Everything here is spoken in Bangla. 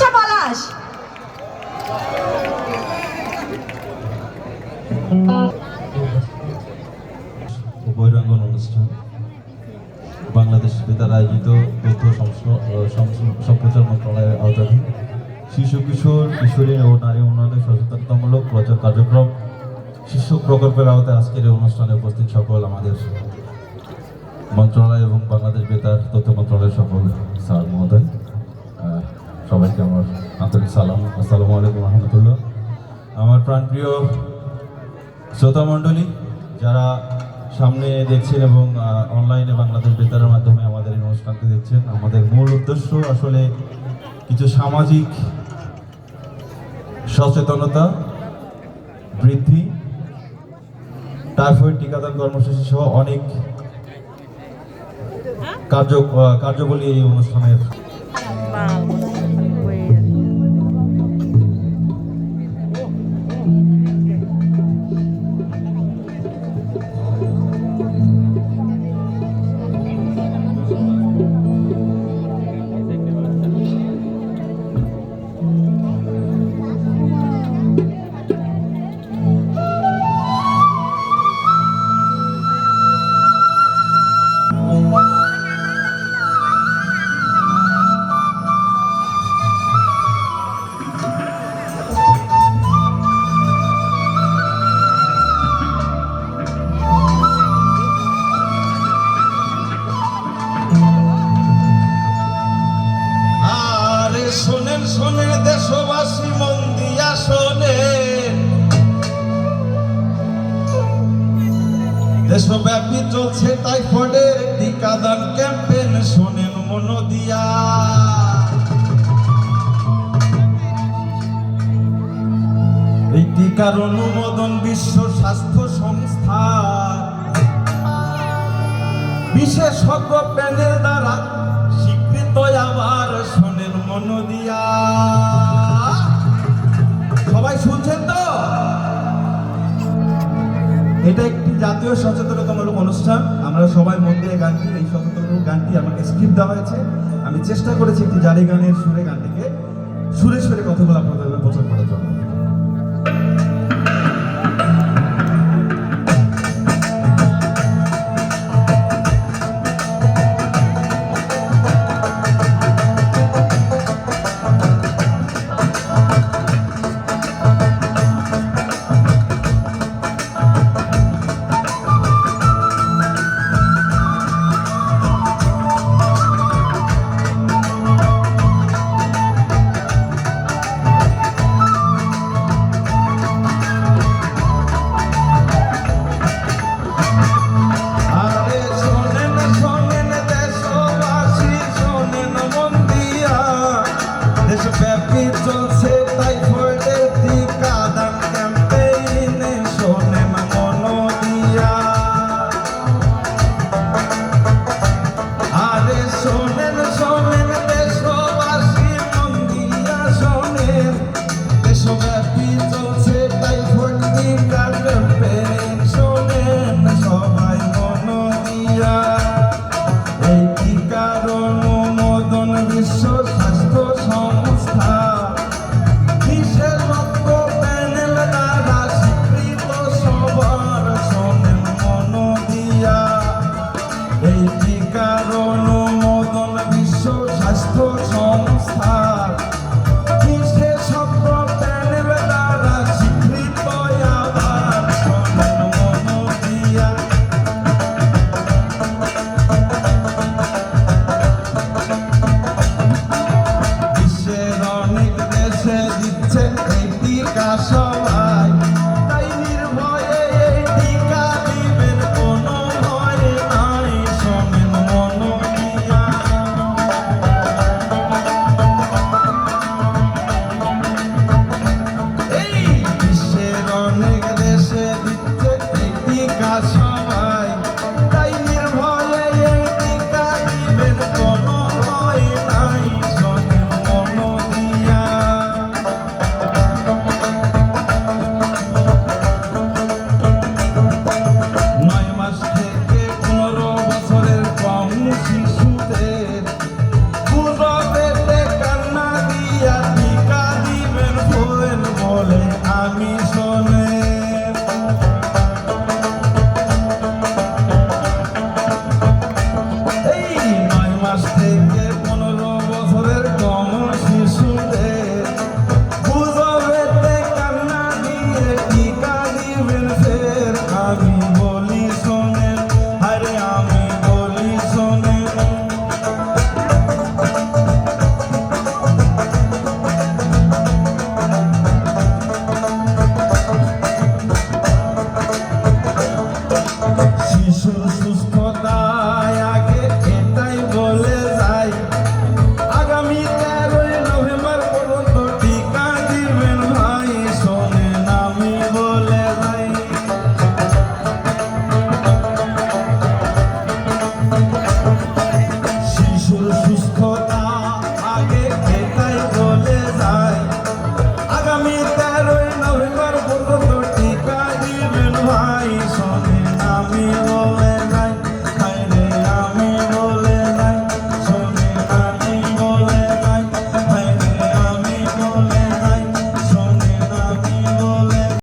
আচ্ছা পলাশ। অনুষ্ঠান। বাংলাদেশ বেতার আয়োজিত তথ্য সম্প্রচার মন্ত্রণালয়ের আওতাধীন। শিশু, কিশোর, কিশোরী ও নারী উন্নয়নে সচেতনতামূলক প্রচার কার্যক্রম। শিশু প্রকল্পের আওতায় আজকের এই অনুষ্ঠানে উপস্থিত সকল আমাদের মন্ত্রণালয় এবং বাংলাদেশ বেতার তথ্য মন্ত্রণালয়ের সকল স্যার মহোদয়। সবাইকে আমার আন্তরিক সালাম। আসসালামু আলাইকুম রহমতুল্লাহ। আমার প্রাণপ্রিয় শ্রোতা মণ্ডলী, যারা সামনে দেখছেন এবং অনলাইনে বাংলাদেশ বেতারের মাধ্যমে আমাদের এই অনুষ্ঠানটি দেখছেন, আমাদের মূল উদ্দেশ্য আসলে কিছু সামাজিক সচেতনতা বৃদ্ধি, টাইফয়েড টিকাদান কর্মসূচি সহ অনেক কার্য কার্যবলী এই অনুষ্ঠানের দেশব্যাপী চলছে টাইফয়েডের টিকাদান ক্যাম্পেইন, শোনেন মন দিয়া এই টিকার অনুমোদন বিশ্ব স্বাস্থ্য সংস্থা। বিশেষজ্ঞ প্যানেল দ্বারা স্বীকৃত আবার, শোনেন মন দিয়া সবাই শুনছেন তো? এটা জাতীয় সচেতনতামূলক অনুষ্ঠান। আমরা সবাই মন দিয়ে গানটি, এই সচেতনমূলক গানটি আমাকে স্ক্রিপ্ট দেওয়া হয়েছে। আমি চেষ্টা করেছি একটি জারি গানের সুরে গানটিকে, সুরে সুরে কথাগুলো আপনাদের প্রচার করার জন্য। She should have just called.